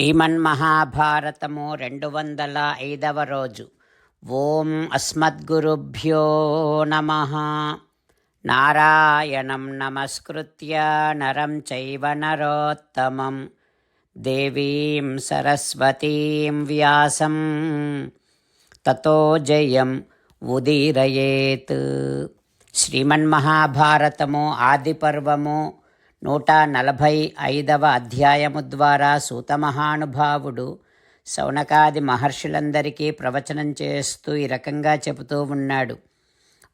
శ్రీమన్మహాభారతము రెండు వందల ఐదవ రోజు. ఓం అస్మద్గురుభ్యో నమ. నారాయణం నమస్కృత్య నరం చైవ నరోత్తమం. దేవీం సరస్వతీం వ్యాసం. తతో జయం ఉదీరయేత్. శ్రీమన్మహాభారతము ఆదిపర్వము నూట నలభై ఐదవ అధ్యాయము ద్వారా సూతమహానుభావుడు శౌనకాది మహర్షులందరికీ ప్రవచనం చేస్తూ ఈ రకంగా చెబుతూ ఉన్నాడు.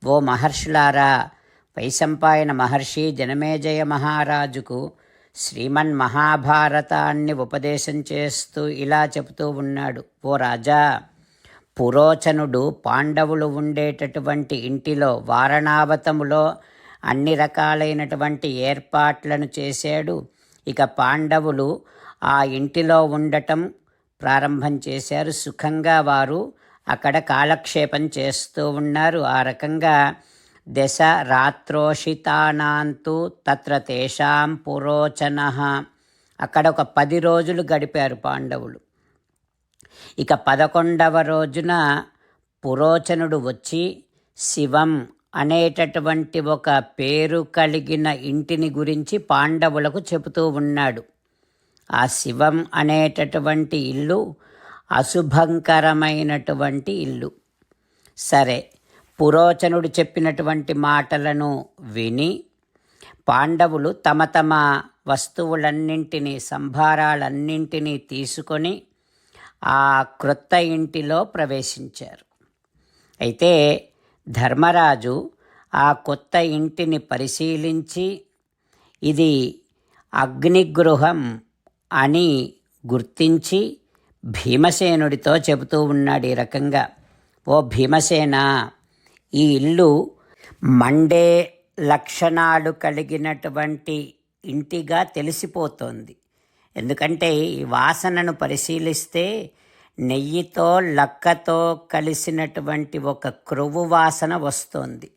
ఓ మహర్షులారా వైశంపాయన మహర్షి జనమేజయ మహారాజుకు శ్రీమన్ మహాభారతాన్ని ఉపదేశం చేస్తూ ఇలా చెబుతూ ఉన్నాడు. ఓ రాజా పురోచనుడు పాండవులు ఉండేటటువంటి ఇంటిలో వారణావతములో అన్ని రకాలైనటువంటి ఏర్పాట్లను చేశాడు. ఇక పాండవులు ఆ ఇంటిలో ఉండటం ప్రారంభం చేశారు. సుఖంగా వారు అక్కడ కాలక్షేపం చేస్తూ ఉన్నారు. ఆ రకంగా దశ రాత్రోషితానాంతు తత్ర తేషాం పురోచన. అక్కడ ఒక పది రోజులు గడిపారు పాండవులు. ఇక పదకొండవ రోజున పురోచనుడు వచ్చి శివం అనేటటువంటి ఒక పేరు కలిగిన ఇంటిని గురించి పాండవులకు చెబుతూ ఉన్నాడు. ఆ శివం అనేటటువంటి ఇల్లు అశుభంకరమైనటువంటి ఇల్లు. సరే పురోచనుడు చెప్పినటువంటి మాటలను విని పాండవులు తమ తమ వస్తువులన్నింటినీ సంభారాలన్నింటినీ తీసుకొని ఆ క్రొత్త ఇంటిలో ప్రవేశించారు. అయితే ధర్మరాజు ఆ కొత్త ఇంటిని పరిశీలించి ఇది అగ్నిగృహం అని గుర్తించి భీమసేనుడితో చెబుతూ ఉన్నాడు ఈ రకంగా ఓ భీమసేన ఈ ఇల్లు మండే లక్షణాలు కలిగినటువంటి ఇంటిగా తెలిసిపోతోంది. ఎందుకంటే ఈ వాసనను పరిశీలిస్తే నెయ్యితో లక్కతో కలిసినటువంటి ఒక క్రొవ్వు వాసన వస్తోంది.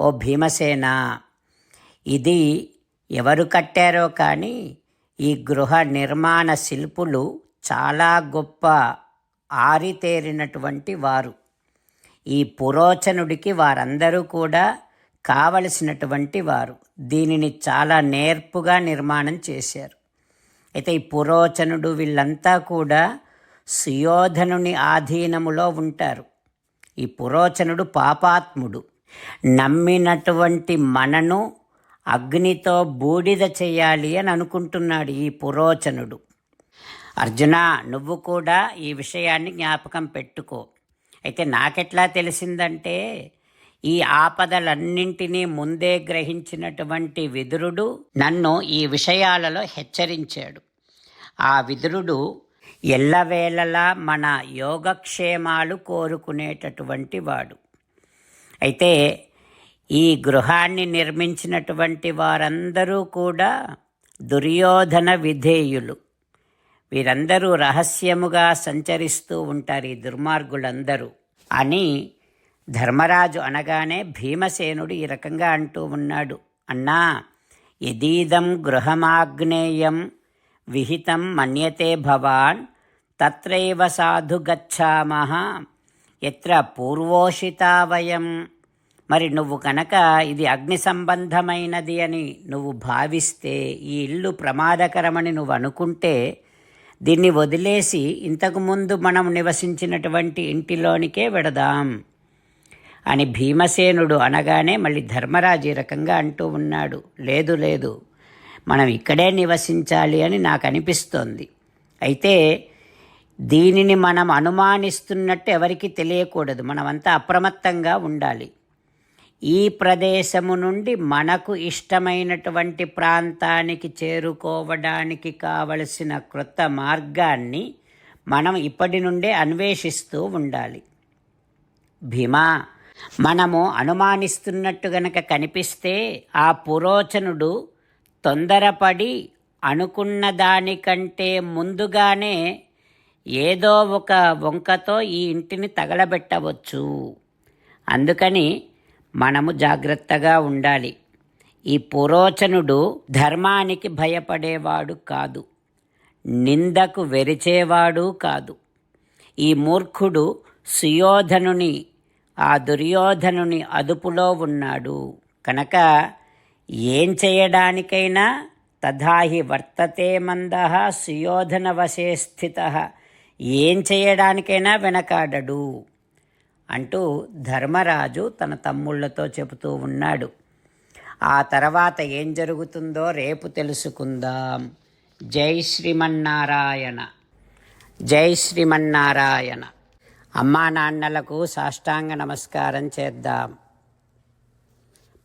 ఓ భీమసేన ఇది ఎవరు కట్టారో కానీ ఈ గృహ నిర్మాణ శిల్పులు చాలా గొప్ప ఆరితేరినటువంటి వారు. ఈ పురోచనుడికి వారందరూ కూడా కావలసినటువంటి వారు. దీనిని చాలా నేర్పుగా నిర్మాణం చేశారు. అయితే ఈ పురోచనుడు వీళ్ళంతా కూడా సుయోధనుని ఆధీనములో ఉంటారు. ఈ పురోచనుడు పాపాత్ముడు. నమ్మినటువంటి మనను అగ్నితో బూడిద చేయాలి అని అనుకుంటున్నాడు ఈ పురోచనుడు. అర్జున నువ్వు కూడా ఈ విషయాన్ని జ్ఞాపకం పెట్టుకో. అయితే నాకెట్లా తెలిసిందంటే ఈ ఆపదలన్నింటినీ ముందే గ్రహించినటువంటి విదురుడు నన్ను ఈ విషయాలలో హెచ్చరించాడు. ఆ విదురుడు ఎల్లవేళలా మన యోగక్షేమాలు కోరుకునేటటువంటి వాడు. అయితే ఈ గృహాన్ని నిర్మించినటువంటి వారందరూ కూడా దుర్యోధన విధేయులు. వీరందరూ రహస్యముగా సంచరిస్తూ ఉంటారు ఈ దుర్మార్గులందరూ అని ధర్మరాజు అనగానే భీమసేనుడు ఈ రకంగా అంటూ ఉన్నాడు. అన్నా యదీదం గృహమాగ్నేయం విహితం మన్యతే భవాన్ తత్రైవ సాధు గచ్చామహ ఎత్ర పూర్వోషితా వయం. మరి నువ్వు కనుక ఇది అగ్ని సంబంధమైనది అని నువ్వు భావిస్తే ఈ ఇల్లు ప్రమాదకరమని నువ్వు అనుకుంటే దీన్ని వదిలేసి ఇంతకుముందు మనం నివసించినటువంటి ఇంటిలోనికే వెడదాం అని భీమసేనుడు అనగానే మళ్ళీ ధర్మరాజు ఈ రకంగా అంటూ ఉన్నాడు. లేదు లేదు మనం ఇక్కడే నివసించాలి అని నాకు అనిపిస్తోంది. అయితే దీనిని మనం అనుమానిస్తున్నట్టు ఎవరికి తెలియకూడదు. మనమంతా అప్రమత్తంగా ఉండాలి. ఈ ప్రదేశము నుండి మనకు ఇష్టమైనటువంటి ప్రాంతానికి చేరుకోవడానికి కావలసిన క్రొత్త మార్గాన్ని మనం ఇప్పటి నుండే అన్వేషిస్తూ ఉండాలి. భీమా మనము అనుమానిస్తున్నట్టు గనక కనిపిస్తే ఆ పురోచనుడు తొందరపడి అనుకున్న దానికంటే ముందుగానే ఏదో ఒక వంకతో ఈ ఇంటిని తగలబెట్టవచ్చు. అందుకని మనము జాగ్రత్తగా ఉండాలి. ఈ పురోచనుడు ధర్మానికి భయపడేవాడు కాదు. నిందకు వెరిచేవాడు కాదు. ఈ మూర్ఖుడు సుయోధనుని ఆ దుర్యోధనుని అదుపులో ఉన్నాడు. కనుక ఏం చేయడానికైనా తథాహి వర్తతే మంద సుయోధన వశే స్థిత. ఏం చేయడానికైనా వెనకాడడు అంటూ ధర్మరాజు తన తమ్ముళ్ళతో చెబుతూ ఉన్నాడు. ఆ తర్వాత ఏం జరుగుతుందో రేపు తెలుసుకుందాం. జై శ్రీమన్నారాయణ. జై శ్రీమన్నారాయణ. అమ్మా నాన్నలకు సాష్టాంగ నమస్కారం చేద్దాం.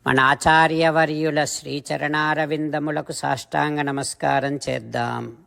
మన ఆచార్యవర్యుల శ్రీచరణారవిందములకు సాష్టాంగ నమస్కారం చేద్దాం.